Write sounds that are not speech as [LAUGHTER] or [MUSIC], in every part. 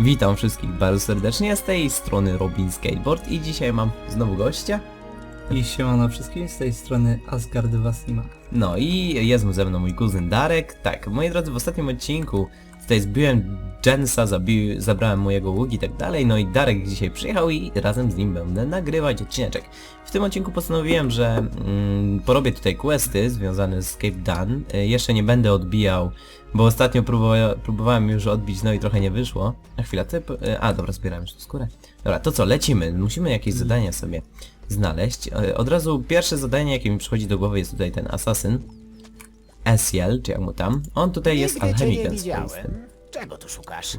Witam wszystkich bardzo serdecznie, z tej strony Robin Skateboard i dzisiaj mam znowu gościa. I siemano wszystkim, z tej strony Asgard Wasima. No i jest ze mną mój kuzyn Darek. Tak, moi drodzy, w ostatnim odcinku tutaj zbiłem Jensa, zabi zabrałem mojego łuk i tak dalej, no i Darek dzisiaj przyjechał i razem z nim będę nagrywać odcineczek. W tym odcinku postanowiłem, że mm, porobię tutaj questy związane z Cape Dan. Y, jeszcze nie będę odbijał, bo ostatnio próbowa próbowałem już odbić, no i trochę nie wyszło. Na chwilę, typ... y, A, dobra, zbierałem już skórę. Dobra, to co, lecimy. Musimy jakieś zadania sobie znaleźć. Y, Od razu pierwsze zadanie, jakie mi przychodzi do głowy jest tutaj ten asasyn. Esiel, czy jak mu tam. On tutaj jest Nigdy nie alchemikiem swoistym. Czego tu szukasz?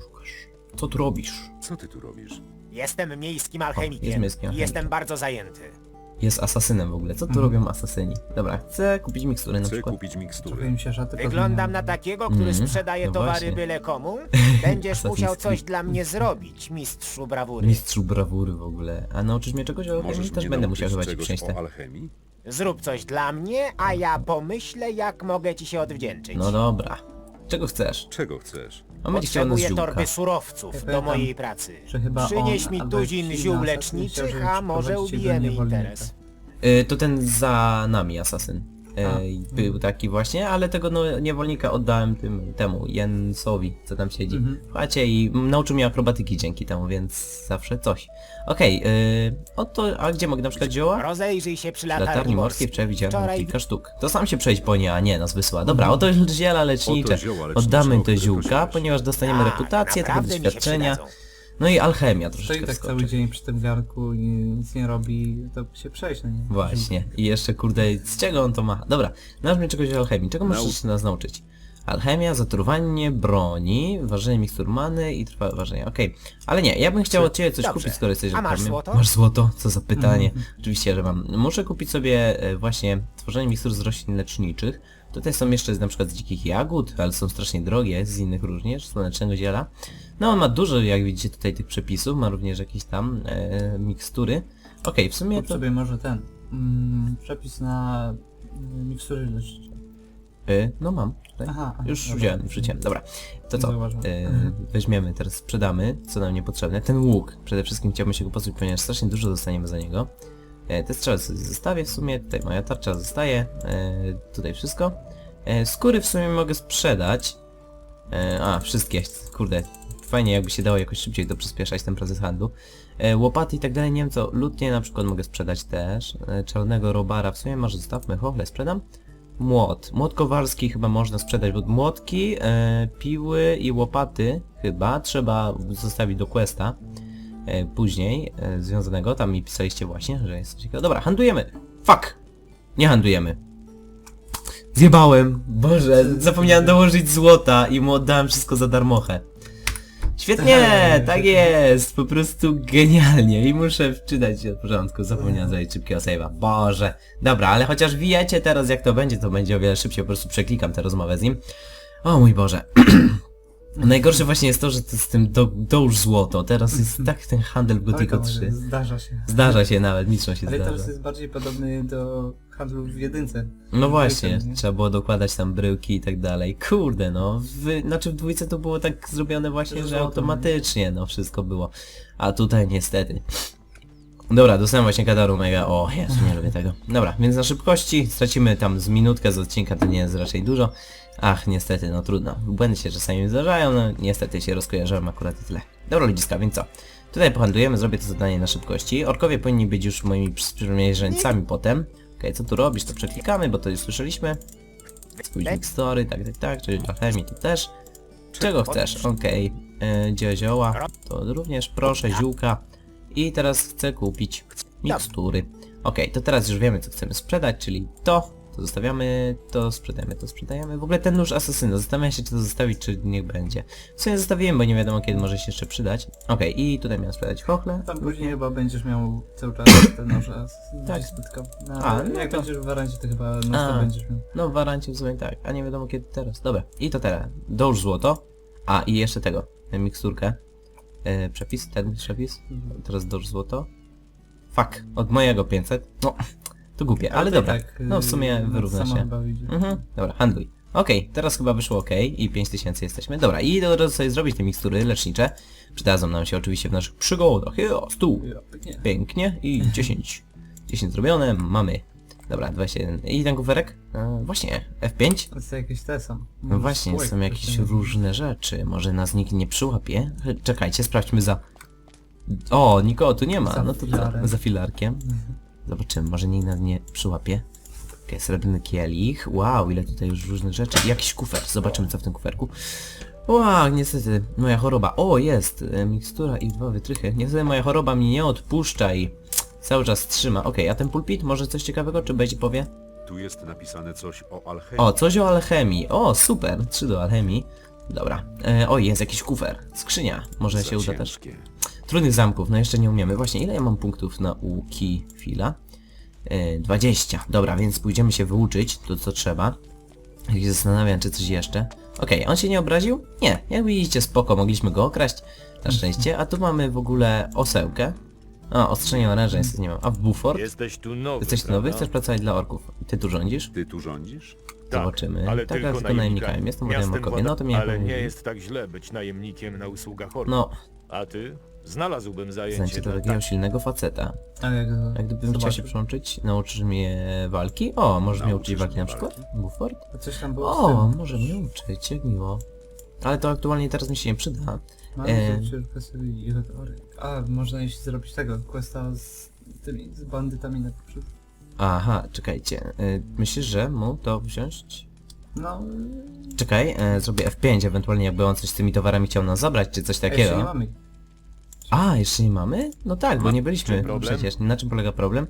Co tu robisz? Co ty tu robisz? Jestem miejskim jest alchemikiem. miejskim alchemikiem. Jestem bardzo zajęty. Jest asasynem w ogóle. Co tu Mhm. robią asasyni? Dobra, chcę kupić mikstury na Chcę przykład. kupić Trochę miksturę. mi się szaty Wyglądam na takiego, który Mhm. sprzedaje No towary właśnie. byle komu? [LAUGHS] Będziesz musiał coś dla mnie zrobić, mistrzu brawury. Mistrzu brawury w ogóle. A nauczysz mnie czegoś o alchemii? Możesz Też mnie będę nauczyć musiał chyba ci czegoś przynieść te. o alchemii? Zrób coś dla mnie, a ja pomyślę, jak mogę ci się odwdzięczyć. No dobra. Czego chcesz? Czego chcesz? On będzie chciał nas Potrzebuję ziółka. torby surowców Ja do pamiętam, mojej pracy. że chyba Przynieś on mi albo tuzin jakiś ziół inny asasyn leczniczych, żeby a może przyprowadzić ubijemy niewolnika. interes. Y, to ten za nami asasyn. Y, A. był taki właśnie, ale tego no, niewolnika oddałem tym temu, Jensowi, co tam siedzi Mhm. w chacie i nauczył mnie akrobatyki dzięki temu, więc zawsze coś. Okej, y, oto, a gdzie mogę na przykład zioła? Rozejrzyj się przy Latarni latarni morskiej wczoraj widziałem Wczoraj kilka sztuk. To sam się przejść po nie, a nie, nas wysłała. Dobra, oto ziela lecznicze. Oto zioła lecznicze, Oddamy które ziółka, ponieważ dostaniemy Tak, reputację, trochę naprawdę mi się doświadczenia. No i alchemia troszeczkę tak wskoczy. cały dzień przy tym garku i nic nie robi, to się przejść, no nie? Właśnie. I jeszcze kurde, z czego on to ma? Dobra, mnie czegoś o alchemii. Czego możesz jeszcze nas nauczyć? Alchemia, zatruwanie broni, ważenie mikstur many i trwałe ważenie. Okej. Ale nie, ja bym chciał od ciebie coś Dobrze. kupić, skoro jesteś A masz złoto? Masz złoto? Co za pytanie. Mhm. Oczywiście, że mam. Muszę kupić sobie e, właśnie tworzenie mikstur z roślin leczniczych. Tutaj są jeszcze na przykład z dzikich jagód, ale są strasznie drogie, z innych również, słonecznego ziela. No on ma dużo, jak widzicie tutaj tych przepisów, ma również jakieś tam e, mikstury. Okej, w sumie Kup to... sobie może ten, mm, przepis na y, mikstury lecznicze. No mam, tutaj. Aha, aha, Już dobra. wziąłem, wrzuciłem. Dobra, to co? Zauważyłem. Y, weźmiemy, teraz sprzedamy, co nam niepotrzebne. Ten łuk, przede wszystkim chciałbym się go pozbyć, ponieważ strasznie dużo dostaniemy za niego. E, te sobie zostawię w sumie, tutaj moja tarcza zostaje, e, tutaj wszystko. E, skóry w sumie mogę sprzedać. A, wszystkie, kurde, fajnie jakby się dało jakoś szybciej to przyspieszać ten proces handlu. Łopaty i tak dalej, nie wiem co, lutnie na przykład mogę sprzedać też. Czarnego robara w sumie może zostawmy, chochle sprzedam. Młot. Młot kowalski chyba można sprzedać, bo młotki, piły i łopaty chyba trzeba zostawić do questa później e, związanego. Tam mi pisaliście właśnie, że jest coś takiego. Dobra, handlujemy. Fuck! Nie handlujemy. Zjebałem. Boże, zapomniałem dołożyć złota i mu oddałem wszystko za darmochę. Świetnie, Tak, tak jest, po prostu genialnie i muszę wczytać się od porządku, zapomniałem zrobić szybkiego save'a, boże. Dobra, ale chociaż wiecie teraz jak to będzie, to będzie o wiele szybciej, po prostu przeklikam tę rozmowę z nim. O mój Boże. [CLEARS THROAT] Najgorsze właśnie jest to, że to z tym do, dołóż złoto, teraz jest tak ten handel w Oj, Gothico tam, 3. Zdarza się. Zdarza się nawet, mistrzom się Ale zdarza. teraz jest bardziej podobny do handlu w jedynce. No właśnie, nie? trzeba było dokładać tam bryłki i tak dalej. Kurde no, w, znaczy w dwójce to było tak zrobione właśnie, że Złoto, automatycznie no wszystko było. A tutaj niestety. Dobra, dostałem właśnie kadaru mega, o Jezu, nie lubię tego. Dobra, więc na szybkości stracimy tam z minutkę z odcinka, to nie jest raczej dużo. Ach, niestety, no trudno. Błędy się czasami zdarzają, no niestety się rozkojarzyłem akurat i tyle. Dobra ludziska, więc co? Tutaj pohandlujemy, zrobię to zadanie na szybkości. Orkowie powinni być już moimi sprzymierzeńcami potem. Okej, co tu robisz? To przeklikamy, bo to już słyszeliśmy. Spójrz mikstory, tak, tak, tak, czyli dla chemii to też. Czego chcesz? Okej. Okay. Gdzie zioła? To również proszę, ziółka. I teraz chcę kupić mikstury. Okej, to teraz już wiemy co chcemy sprzedać, czyli to. To zostawiamy, to sprzedajemy, to sprzedajemy. W ogóle ten nóż asasyna, zastanawiam się czy to zostawić, czy niech będzie. W sumie zostawiłem, bo nie wiadomo kiedy może się jeszcze przydać. Okej, i tutaj miałem sprzedać chochle. Tam później chyba będziesz miał cały czas te noże [CLEARS THROAT] Tak. tak. spotkał. No, A, no jak to- będziesz w warancie, to chyba non A. stop będziesz miał. No w warancie w sumie tak, a nie wiadomo kiedy teraz. Dobra, i to teraz. Dołóż złoto. A, i jeszcze tego, miksturkę. E, przepis, ten przepis. Teraz dołóż złoto. Fuck, od mojego 500. No, to głupie, ale dobra. tak, no w sumie y, wyrówna sama się. chyba wyjdzie. Mhm, dobra, handluj. Okej, teraz chyba wyszło ok i 5000 jesteśmy. Dobra, i do sobie zrobić te mikstury lecznicze. Przydadzą nam się oczywiście w naszych przygodach. Jo, stół. Ja, pięknie. Pięknie i 10. 10 zrobione, mamy. Dobra, 21. I ten kuferek? E, właśnie, F5? To jest jakieś te są. No właśnie, są to jakieś różne rzeczy. Może nas nikt nie przyłapie? Czekajcie, sprawdźmy za... O, nikogo tu nie ma. Za No to za, filarem. za filarkiem. Zobaczymy, może nikt nas nie przyłapie. Okej, srebrny kielich. Wow, ile tutaj już różnych rzeczy. Jakiś kufer. Zobaczymy, co w tym kuferku. Wow, niestety, moja choroba. O, jest! e, Mikstura i dwa wytrychy. Niestety moja choroba mnie nie odpuszcza i cały czas trzyma. Okej, a ten pulpit może coś ciekawego, czy będzie powie? Tu jest napisane coś o alchemii. O, coś o alchemii. O, super. Trzy do alchemii. Dobra. E, o, jest jakiś kufer. Skrzynia. Może Za się uda też. ciężkie. Trudnych zamków, no jeszcze nie umiemy. Właśnie, ile ja mam punktów na uki fila? E, 20. Dobra, więc pójdziemy się wyuczyć to, co trzeba. Jak się zastanawiam, czy coś jeszcze. Okej, on się nie obraził? Nie. Jak widzicie, spoko, mogliśmy go okraść. Na szczęście. A tu mamy w ogóle osełkę. O, ostrzenie oręża niestety nie mam. A w Buford? Jesteś tu nowy, Jesteś tu nowy? prawda? Chcesz pracować dla orków. Ty tu rządzisz? Ty tu rządzisz? Tak, Zobaczymy. Ale Tak, tylko, tylko najemnikami. Jestem Miastem młodym orkowie. No to mnie Ale nie jest tak źle być najemnikiem na usługach orków. No, A ty? Znalazłbym zajęcie znacie to dla takiego tak. silnego faceta. A jak, Jak gdybym chciał się przyłączyć, nauczysz mnie walki? O, możesz mnie uczyć Nauczysz walki na przykład? walki. Buford? A coś tam było O, z może mnie uczyć, jak miło. Ale to aktualnie teraz mi się nie przyda. Tym. Mamy E. e... sobie i chory. A, można jeśli zrobić tego, questa z tymi, z bandytami na przód. Aha, czekajcie. Y, Myślisz, że mu to wziąć? No, Czekaj, e, zrobię F5, ewentualnie jakby on coś z tymi towarami chciał nas zabrać, czy coś a jeszcze nie takiego. mamy. A, jeszcze nie mamy? No tak, bo nie byliśmy problem? przecież. Na czym polega problem?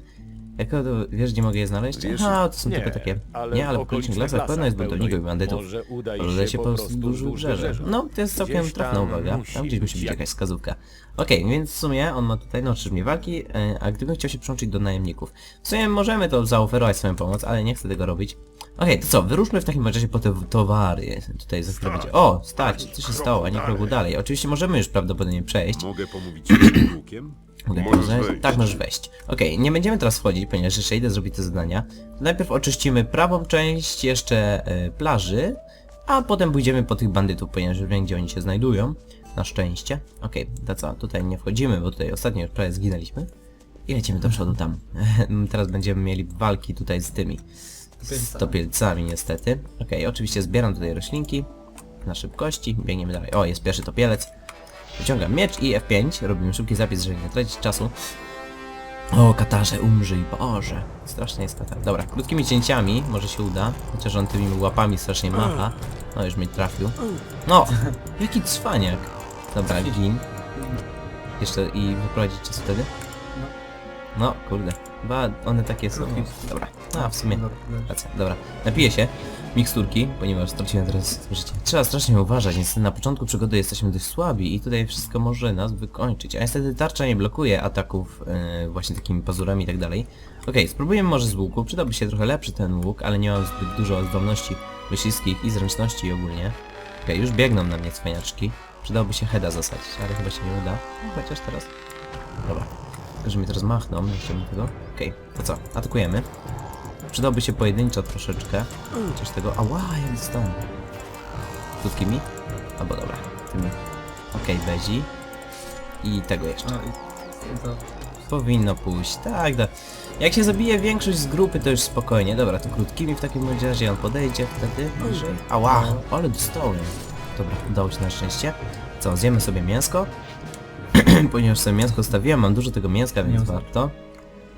Jako to, wiesz gdzie mogę je znaleźć? Wiesz, Aha, to są Nie, tylko takie... ale nie, ale w w okolicznych lasach pełno jest buntowników i bandytów. Może uda się po prostu wzdłuż wybrzeża. No, to jest całkiem Gdzieś trafna uwaga. musi Tam gdzieś musi być jak- jakaś wskazówka. Okej, więc w sumie on ma tutaj nauczysz mnie walki, e, a gdybym chciał się przyłączyć do najemników. W sumie możemy to zaoferować swoją pomoc, ale nie chcę tego robić. Okej, to co, wyruszmy w takim razie po te towary. Tutaj za chwilę będzie... O, stać, co się stało, a nie kroku dalej. Oczywiście możemy już prawdopodobnie przejść. Mogę pomówić z łukiem? Mogę Możesz wejść. Tak, możesz wejść. Okej, nie będziemy teraz wchodzić, ponieważ jeszcze idę zrobić te zadania. Najpierw oczyścimy prawą część jeszcze e, plaży, a potem pójdziemy po tych bandytów, ponieważ wiem, gdzie oni się znajdują. Na szczęście. Okej, to co, tutaj nie wchodzimy, bo tutaj ostatnio już prawie zginęliśmy. I lecimy do przodu tam. [LAUGHS] teraz będziemy mieli walki tutaj z tymi. Z Topielcami. topielcami niestety. Okej, oczywiście zbieram tutaj roślinki na szybkości, biegniemy dalej. O, jest pierwszy topielec. Wyciągam miecz i F5, robimy szybki zapis, żeby nie tracić czasu. O, katarze, umrzyj, Boże. Strasznie jest katar. Dobra, krótkimi cięciami, może się uda. Chociaż on tymi łapami strasznie macha. No, już mnie trafił. No, jaki cwaniak. Dobra, gin. Jeszcze i wyprowadzić czas wtedy? No, kurde. Chyba one takie są. Dobra, no, a w sumie... Dobra, dobra. Racja, dobra. Napiję się miksturki, ponieważ straciłem teraz życie. Trzeba strasznie uważać, niestety na początku przygody jesteśmy dość słabi i tutaj wszystko może nas wykończyć. A niestety tarcza nie blokuje ataków e, właśnie takimi pazurami i tak dalej. Okej, spróbujemy może z łuku. Przydałby się trochę lepszy ten łuk, ale nie mam zbyt dużo zdolności myśliwskich i zręczności ogólnie. Okej, już biegną na mnie cwaniaczki. Przydałoby się heada zasadzić, ale chyba się nie uda. No, Chociaż teraz... Dobra. Tylko, że mi teraz machną, nie chciałbym tego. Okej, to co? Atakujemy. Przydałby się pojedynczo troszeczkę. Chociaż tego... Ała, jak dostałem. Krótkimi? Albo dobra, tymi. Okej, bezi. I tego jeszcze. No. Powinno pójść. Tak, da. Jak się zabije większość z grupy, to już spokojnie. Dobra, to krótkimi w takim razie on podejdzie wtedy bliżej. Ała, ale dostałem. Dobra, udało się na szczęście. Co, zjemy sobie mięsko? [CLEARS THROAT] Ponieważ sobie mięsko stawiłem, mam dużo tego mięska, więc Mięso. warto.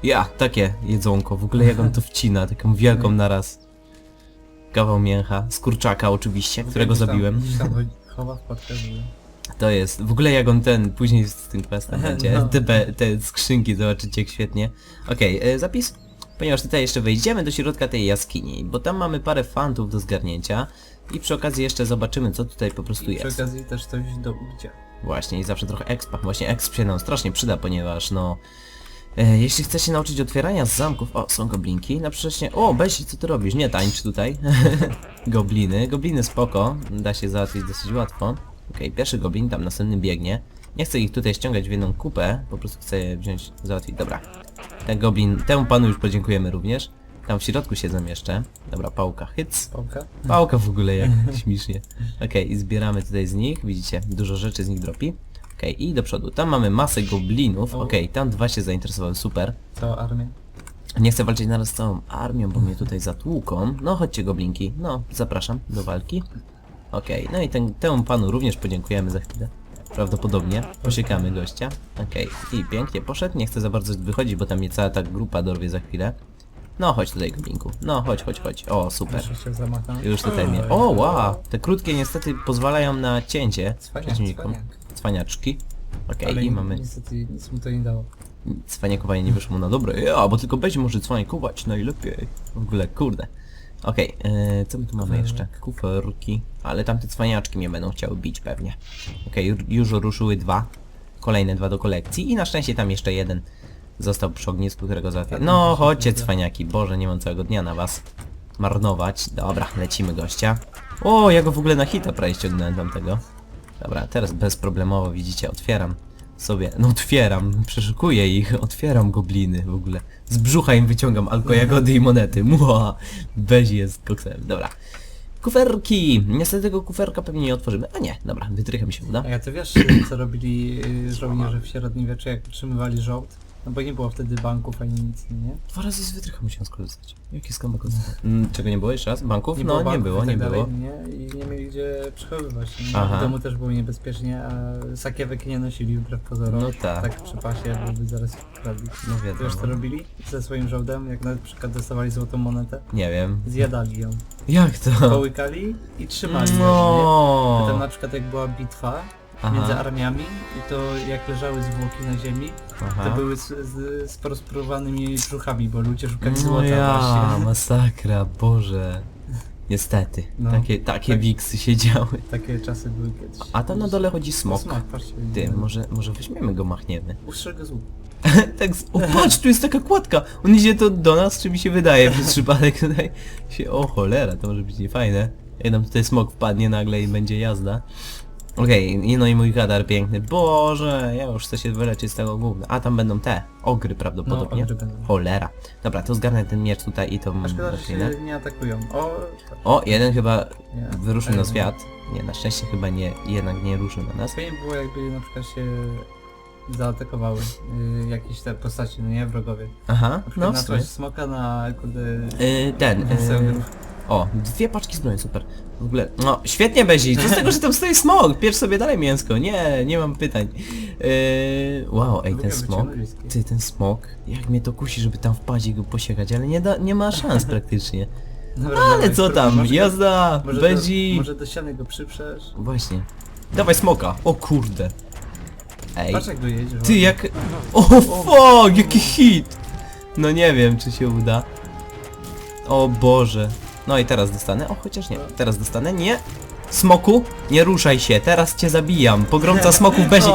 Ja, takie jedzonko, w ogóle jak on to wcina, taką wielką naraz. Kawał mięcha, z kurczaka oczywiście, którego Gdzieś tam- zabiłem. Gdzieś tam chodzi- chowa żeby... To jest, w ogóle jak on ten, później z tym questem [LAUGHS] będzie, No. te, be- te skrzynki, zobaczycie jak świetnie. Okej, e, zapis? Ponieważ tutaj jeszcze wejdziemy do środka tej jaskini, bo tam mamy parę fantów do zgarnięcia i przy okazji jeszcze zobaczymy co tutaj po prostu Przy jest. okazji też coś do ubicia. Właśnie i zawsze trochę expa, właśnie exp się nam strasznie przyda, ponieważ no... E, jeśli chcesz się nauczyć otwierania zamków, o są goblinki, na przecież o Besi co ty robisz, nie tańcz tutaj. [LAUGHS] Gobliny, gobliny spoko, da się załatwić dosyć łatwo. Okej, pierwszy goblin tam następny biegnie. Nie chcę ich tutaj ściągać w jedną kupę, po prostu chcę je wziąć, załatwić, dobra. Ten goblin, temu panu już podziękujemy również. Tam w środku siedzą jeszcze. Dobra, pałka, hyc. Pałka? Pałka w ogóle, jak [LAUGHS] śmiesznie. Okej, i zbieramy tutaj z nich, widzicie, dużo rzeczy z nich dropi. Okej, i do przodu. Tam mamy masę goblinów. O. Okej, tam dwa się zainteresowały, super. Cała armia. Nie chcę walczyć naraz z całą armią, bo mnie tutaj zatłuką. No chodźcie goblinki. No, zapraszam do walki. Okej, no i ten, temu panu również podziękujemy za chwilę. Prawdopodobnie. Posiekamy gościa. Okej, i pięknie poszedł. Nie chcę za bardzo wychodzić, bo tam mnie cała ta grupa dorwie za chwilę. No chodź tutaj goblinku. No chodź, chodź, chodź. O, super. Się. Już tutaj mnie. O, wow! Te krótkie niestety pozwalają na cięcie Cwaniak, przeciwnikom. cwaniak. Cwaniaczki. Okej, Ale i mamy niestety nic mu to nie dało. cwaniakowanie nie wyszło mu na dobre. Ja, bo tylko będzie może cwaniakować najlepiej. W ogóle, kurde. Okej, e, co my tu mamy jeszcze? Kuferki. Ale tamte cwaniaczki mnie będą chciały bić pewnie. Okej, ju- już ruszyły dwa. Kolejne dwa do kolekcji i na szczęście tam jeszcze jeden został przy ognisku, którego załatwię. No, chodźcie cwaniaki. Boże, nie mam całego dnia na was marnować. Dobra, lecimy gościa. O, ja go w ogóle na hita prawie ściągnąłem tamtego. Dobra, teraz bezproblemowo widzicie, otwieram sobie, no otwieram, przeszukuję ich, otwieram gobliny w ogóle. Z brzucha im wyciągam alkojagody i monety. Mua, Bezi jest koksem. Dobra. Kuferki! Niestety tego kuferka pewnie nie otworzymy. A nie, dobra, wytrychem się uda. A ja to wiesz, co robili y, żołnierze w średniowieczu, jak utrzymywali żołd? No bo nie było wtedy banków ani nic, nie? Dwa razy z wytrycha musiałem skorzystać. Jaki skambak mm, Czego nie było jeszcze raz? Banków? Nie no, było nie banków było, i nie tak było. dalej, Nie? I nie mieli gdzie przechowywać. Nie? Aha. W domu też było niebezpiecznie, a sakiewek nie nosili wbrew pozorom. No tak. Tak przy pasie, żeby zaraz kradli. No To wiesz co wiadomo. robili ze swoim żołdem? Jak na przykład dostawali złotą monetę? Nie wiem. Zjadali ją. Jak to? Połykali i trzymali ją, nie? No. Potem na przykład jak była bitwa między armiami i to jak leżały zwłoki na ziemi, Aha. to były z, z, z brzuchami, bo ludzie szukali No złota ja, właśnie. [LAUGHS] masakra, Boże. Niestety, No. takie, takie Tak. wiksy się działy. Takie czasy były kiedyś. A tam na dole chodzi smok. Smok, patrzcie. Ty, może, może weźmiemy go, machniemy. Ustrzegę z łuku. [LAUGHS] tak, z... o patrz, tu jest taka kładka. On idzie to do nas, czy mi się wydaje przez [LAUGHS] przypadek tutaj się, o cholera, to może być niefajne. Jak nam tutaj smok wpadnie nagle i będzie jazda. Okej, i no i mój radar piękny. Boże, ja już chcę się wyleczyć z tego gówna. A tam będą te, ogry prawdopodobnie. No, ogry będą. Cholera. Dobra, to zgarnę ten miecz tutaj i tą A szkoda, że roślinę. się nie atakują. O, O, jeden chyba Nie. wyruszył na Ej, świat. Nie, na szczęście chyba nie, jednak nie ruszył na nas. Fajnie było jakby na przykład się zaatakowały y, jakieś te postaci, no nie, wrogowie. Aha, Na no przykład w sumie. nasłać smoka na kurde... Yy, ten, yy, o, dwie paczki zbroi, super. W ogóle, no, świetnie Bezi, co z tego, że tam stoi smok? Pierz sobie dalej mięsko, nie, nie mam pytań. Yy, wow, ej, Lubię ten być angielskie. ty, ten smok, jak mnie to kusi, żeby tam wpaść i go posiekać, ale nie da, nie ma szans praktycznie. Dobra, Ale dawaj, co tam, Może jazda, może Bezi. Może do ściany go przyprzesz? Właśnie. Dawaj smoka, o kurde. Ej, Patrz jak ty jak... O fuck, jaki hit! No nie wiem, czy się uda. O Boże. No i teraz dostanę. O, chociaż nie. Teraz dostanę. Nie. Smoku, nie ruszaj się. Teraz cię zabijam. Pogromca [LAUGHS] smoków Bezi.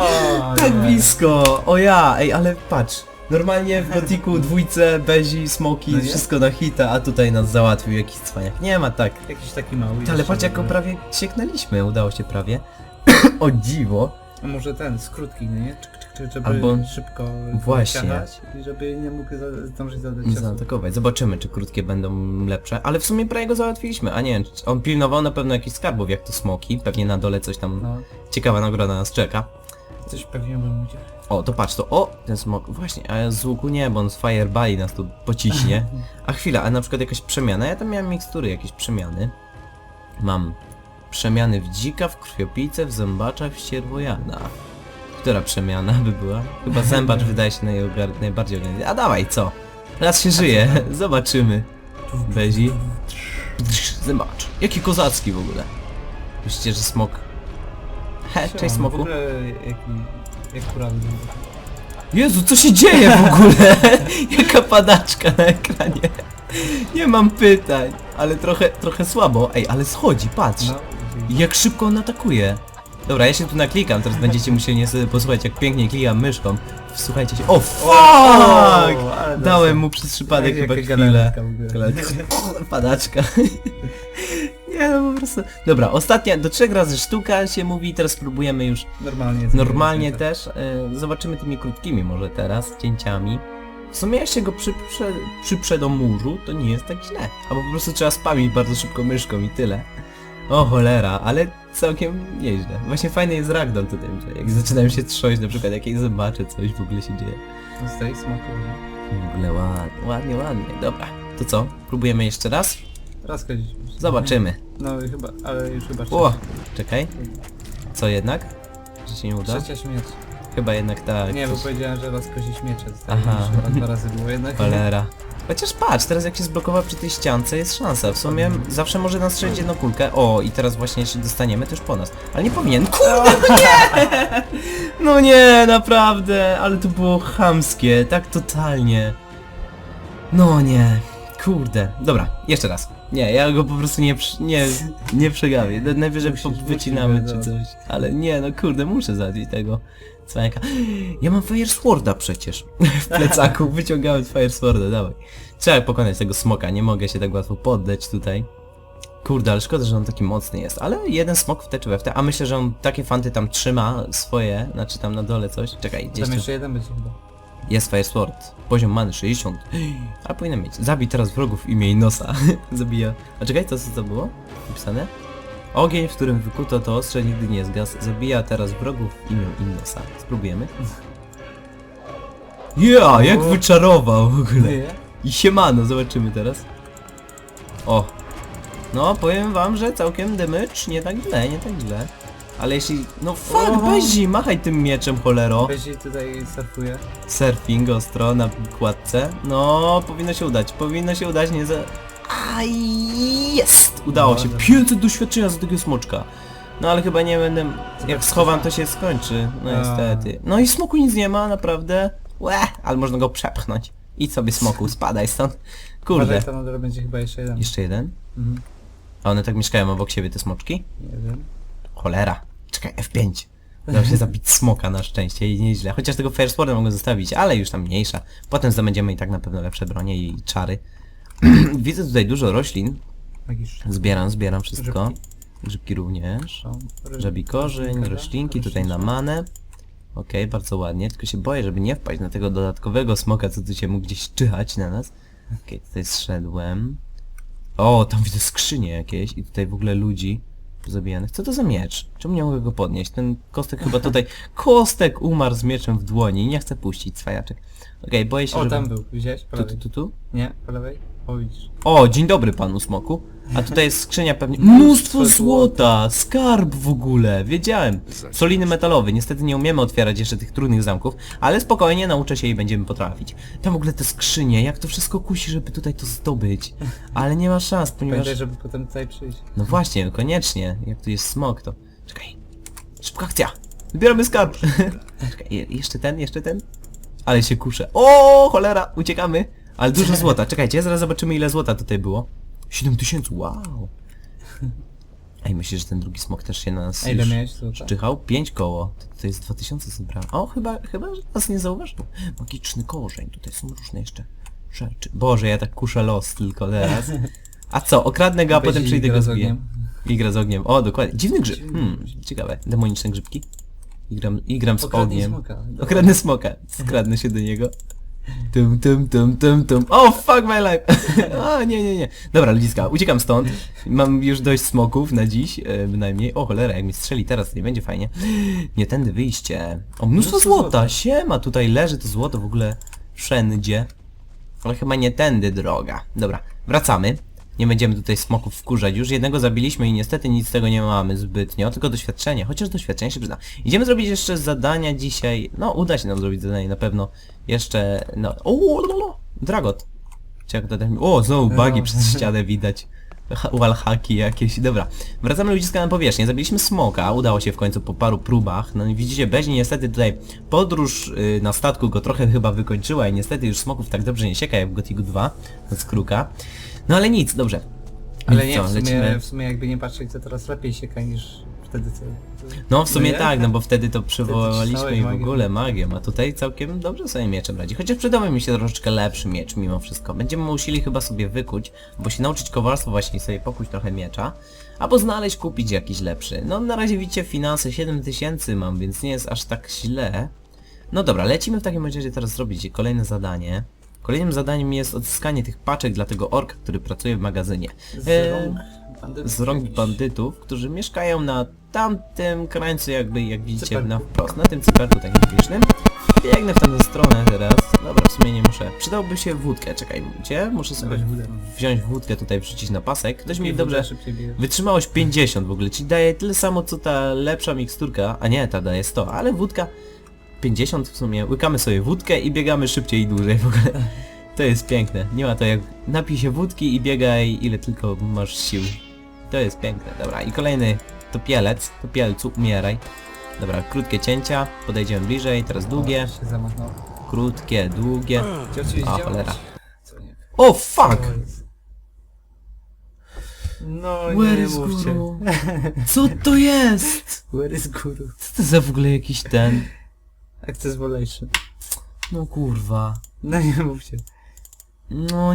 Tak blisko. O ja. Ej, ale patrz. Normalnie w Gotiku dwójce, Bezi, smoki, No nie? wszystko na hita, a tutaj nas załatwił jakiś cwaniak. Nie ma tak. Jakiś taki mały. Ale jeszcze patrz jak go dobry. prawie sieknęliśmy. Udało się prawie. [CLEARS THROAT] o dziwo. A może ten, skrótki, no nie? Czyk, żeby Albo- szybko Właśnie. i żeby nie mógł za, zdążyć zadać czasu. zaatakować. Zobaczymy, czy krótkie będą lepsze. Ale w sumie prawie go załatwiliśmy. A nie, on pilnował na pewno jakichś skarbów, jak to smoki. Pewnie na dole coś tam No, ciekawa nagroda nas czeka. coś pewnie będzie. O, to patrz, to o, ten smok. Właśnie, a z łuku nie, bo on z firebali nas tu pociśnie. [LAUGHS] A chwila, a na przykład jakaś przemiana? Ja tam miałem mikstury, jakieś przemiany. Mam przemiany w dzika, w krwiopijce, w zębacza, w ścierwojada. Która przemiana by była? Chyba zębacz wydaje się najogar- najbardziej ogarnięty. A dawaj, co? Raz się żyje, [LAUGHS] zobaczymy. Bezi. Zębacz. Jaki kozacki w ogóle. Myślicie, że smok... He, [LAUGHS] cześć W smoku. ogóle jaki, jak Jezu, co się dzieje w ogóle? [LAUGHS] Jaka padaczka na ekranie. Nie mam pytań, ale trochę, trochę słabo. Ej, ale schodzi, patrz. No, Jak szybko on atakuje. Dobra, ja się tu naklikam, teraz będziecie musieli niestety posłuchać, jak pięknie klikam myszką. Wsłuchajcie się. O, fuck! ale Dałem mu przez przypadek chyba jaka chwilę. galaretka w ogóle. [LAUGHS] Padaczka. [LAUGHS] Nie no, po prostu... Dobra, ostatnia, do trzech razy sztuka się mówi, teraz spróbujemy już Normalnie. Normalnie tak. też. E, zobaczymy tymi krótkimi może teraz, cięciami. W sumie jak się go przyprze, przyprze do murzu, to nie jest tak źle. Albo po prostu trzeba spamić bardzo szybko myszką i tyle. O cholera, ale całkiem nieźle. Właśnie fajny jest ragdoll tutaj, że jak zaczynają się trząść, na przykład jak jej zobaczę coś w ogóle się dzieje. Zostaje smakuje. W ogóle ładnie, ładnie, ładnie. Dobra, to co? Próbujemy jeszcze raz? Raz kozić. Zobaczymy. No i chyba, ale już chyba O, trzecia. czekaj. Co jednak? Że się nie uda? Trzecia śmierć. Chyba jednak tak. Nie, bo powiedziałem, że raz kozi śmiecze. Aha. chyba dwa razy było jednak. Cholera. Chociaż patrz, teraz jak się zblokował przy tej ściance, jest szansa. W sumie zawsze może nas strzelić jedną kulkę. O, i teraz właśnie jeśli dostaniemy, to już po nas. Ale nie powinien. Kurde, no nie! [LAUGHS] No nie, naprawdę, ale to było chamskie, tak totalnie. No nie, kurde. Dobra, jeszcze raz. Nie, ja go po prostu nie, przy- nie, nie przegawię. Najwyżej Musisz- po- musisz wycinamy czy coś. Ale nie, no kurde, muszę załatwić tego. Cwaniaka. Ja mam Fire Sworda przecież. [LAUGHS] W plecaku [LAUGHS] wyciągałem Fire Sworda, dawaj. Trzeba pokonać tego smoka, nie mogę się tak łatwo poddać tutaj. Kurde, ale szkoda, że on taki mocny jest. Ale jeden smok w te czy we w te, a myślę, że on takie fanty tam trzyma swoje, znaczy tam na dole coś. Czekaj, gdzieś Tam tu jeszcze jeden będzie chyba. jest Fire Sword. Poziom many 60. Ale powinien mieć. Zabij teraz wrogów imię Inosa. [LAUGHS] Zabija. A czekaj, to co to było? Napisane? Ogień, w którym wykuto to ostrze nigdy nie zgasł. Zabija teraz wrogów w imię Innosa. Spróbujemy. Ja, jak O. wyczarował w ogóle. I siemano, zobaczymy teraz. O. No, powiem wam, że całkiem damage nie tak źle, nie tak źle. Ale jeśli... No fuck, O. Bezi, machaj tym mieczem, cholero. Bezi tutaj surfuje. Surfing ostro na kładce. No, powinno się udać. Powinno się udać, nie za... Aj, jest! Udało No, się. dobra. 500 doświadczenia za tego smoczka. No ale chyba nie będę... Jak schowam, to się skończy. No A. niestety. No i smoku nic nie ma, naprawdę. Łe, ale można go przepchnąć. Idź sobie smoku, [LAUGHS] spadaj stąd. Kurde. Uważaj, tam na dole będzie chyba jeszcze jeden. Jeszcze jeden? Mhm. A one tak mieszkają obok siebie, te smoczki? Nie wiem. Cholera. Czekaj, F5. Udało się [LAUGHS] zabić smoka na szczęście i nieźle. Chociaż tego Fire Sworda mogę zostawić, ale już tam mniejsza. Potem zdobędziemy i tak na pewno lepsze bronie i czary. [CLEARS THROAT] Widzę tutaj dużo roślin. Zbieram, zbieram wszystko. Grzybki. Również. Żabi korzeń, roślinki tutaj na manę. Okej, bardzo ładnie, tylko się boję, żeby nie wpaść na tego dodatkowego smoka, co tu się mógł gdzieś czyhać na nas. Okej, tutaj zszedłem. O, tam widzę skrzynie jakieś i tutaj w ogóle ludzi zabijanych. Co to za miecz? Czemu nie mogę go podnieść? Ten kostek chyba tutaj... [LAUGHS] Kostek umarł z mieczem w dłoni i nie chce puścić, cwajaczek. Okej, boję się, O, że... tam był. Widziałeś? Po Tu, tu, lewej. tu, tu? Nie, po lewej? O, widzisz. O, dzień dobry panu smoku. A tutaj jest skrzynia pewnie... Mnóstwo złota! Skarb w ogóle! Wiedziałem! Soliny metalowy. Niestety nie umiemy otwierać jeszcze tych trudnych zamków, ale spokojnie nauczę się i będziemy potrafić. Tam w ogóle te skrzynie, jak to wszystko kusi, żeby tutaj to zdobyć. Ale nie ma szans, [LAUGHS] ponieważ... Pamiętaj, żeby potem tutaj przyjść. No właśnie, koniecznie. Jak tu jest smok, to... Czekaj. Szybka akcja! Wybieramy skarb! [LAUGHS] Czekaj, je- jeszcze ten, jeszcze ten? Ale się kuszę. O, cholera! Uciekamy! Ale dużo złota. Czekajcie, zaraz zobaczymy ile złota tutaj było. 7000, wow! Ej, myślisz, że ten drugi smok też się na nas A ile już miałeś złota? szczychał? 5 koło. To, to jest 2000 zebrałem. O, chyba, chyba, że nas nie zauważył. Magiczny korzeń. Tutaj są różne jeszcze rzeczy. Boże, ja tak kuszę los tylko teraz. A co, okradnę go, a potem przyjdę gra go z zbiję. ogniem. I gra z ogniem. O, dokładnie. Dziwny grzyb. Hmm, ciekawe. Demoniczne grzybki. I gram, i gram z Okradnij ogniem. smoka. Okradnę smoka. Skradnę się do niego. Tum, tum, tum, tum, tum. Oh, fuck my life! [LAUGHS] A, nie, nie, nie. Dobra, ludziska, uciekam stąd. Mam już dość smoków na dziś, e, bynajmniej. O, cholera, jak mi strzeli teraz, to nie będzie fajnie. Nie tędy wyjście. O, mnóstwo Mnóstwo złota. złota. Siema, tutaj leży to złoto w ogóle wszędzie. Ale chyba nie tędy droga. Dobra, wracamy. Nie będziemy tutaj smoków wkurzać. Już jednego zabiliśmy i niestety nic z tego nie mamy zbytnio, tylko doświadczenie. Chociaż doświadczenie się przyda. Idziemy zrobić jeszcze zadania dzisiaj. No, uda się nam zrobić zadanie na pewno. Jeszcze, no... O, Dragot. Czy jak to tak... O, znowu bugi No. przez ścianę widać. Ha- Wallhacki jakieś. Dobra. Wracamy ludziska na powierzchnię. Zabiliśmy smoka. Udało się w końcu po paru próbach. No i widzicie, Beźni niestety tutaj podróż y, na statku go trochę chyba wykończyła i niestety już smoków tak dobrze nie sieka jak w Gothic 2 z kruka. No ale nic, dobrze. Ale Więc nie, co, w sumie, lecimy? w sumie jakby nie patrzeć, to teraz lepiej sieka niż wtedy co... No w sumie nie? tak, no bo wtedy to przywołaliśmy i w magią. ogóle magią, a tutaj całkiem dobrze sobie mieczem radzi. Chociaż przydałby mi się troszeczkę lepszy miecz mimo wszystko. Będziemy musieli chyba sobie wykuć, bo się nauczyć kowalstwa właśnie i sobie pokuć trochę miecza. Albo znaleźć, kupić jakiś lepszy. No na razie widzicie finanse 7000 mam, więc nie jest aż tak źle. No dobra, lecimy w takim razie teraz zrobić kolejne zadanie. Kolejnym zadaniem jest odzyskanie tych paczek dla tego orka, który pracuje w magazynie. Z E, rąk bandytów. z rąk jakichś. bandytów, którzy mieszkają na tamtym krańcu, jakby jak widzicie Cyperku. na wprost, na tym cyperku takim śmiesznym. Biegnę w tamtą stronę teraz. Dobra, w sumie nie muszę. Przydałby się wódkę, czekaj, gdzie? Muszę sobie wódę. wziąć wódkę tutaj, wrzucić na pasek. Ktoś mi dobrze... szybciej. Wytrzymałość 50 w ogóle, czyli daje tyle samo co ta lepsza miksturka, a nie, ta daje 100, ale wódka 50 w sumie. Łykamy sobie wódkę i biegamy szybciej i dłużej w ogóle. To jest piękne. Nie ma to jak napij się wódki i biegaj ile tylko masz sił. To jest piękne. Dobra, i kolejny topielec. Topielcu, umieraj. Dobra, krótkie cięcia, podejdziemy bliżej, teraz długie, O, się zamachnął. krótkie, długie. Chciał ci A, cholera. Co nie? O fuck! To jest- No Where nie is mówcie. guru? [LAUGHS] Co to jest? Where is guru? Co to za w ogóle jakiś ten? Access Volation. No kurwa. No nie mówcie. No nie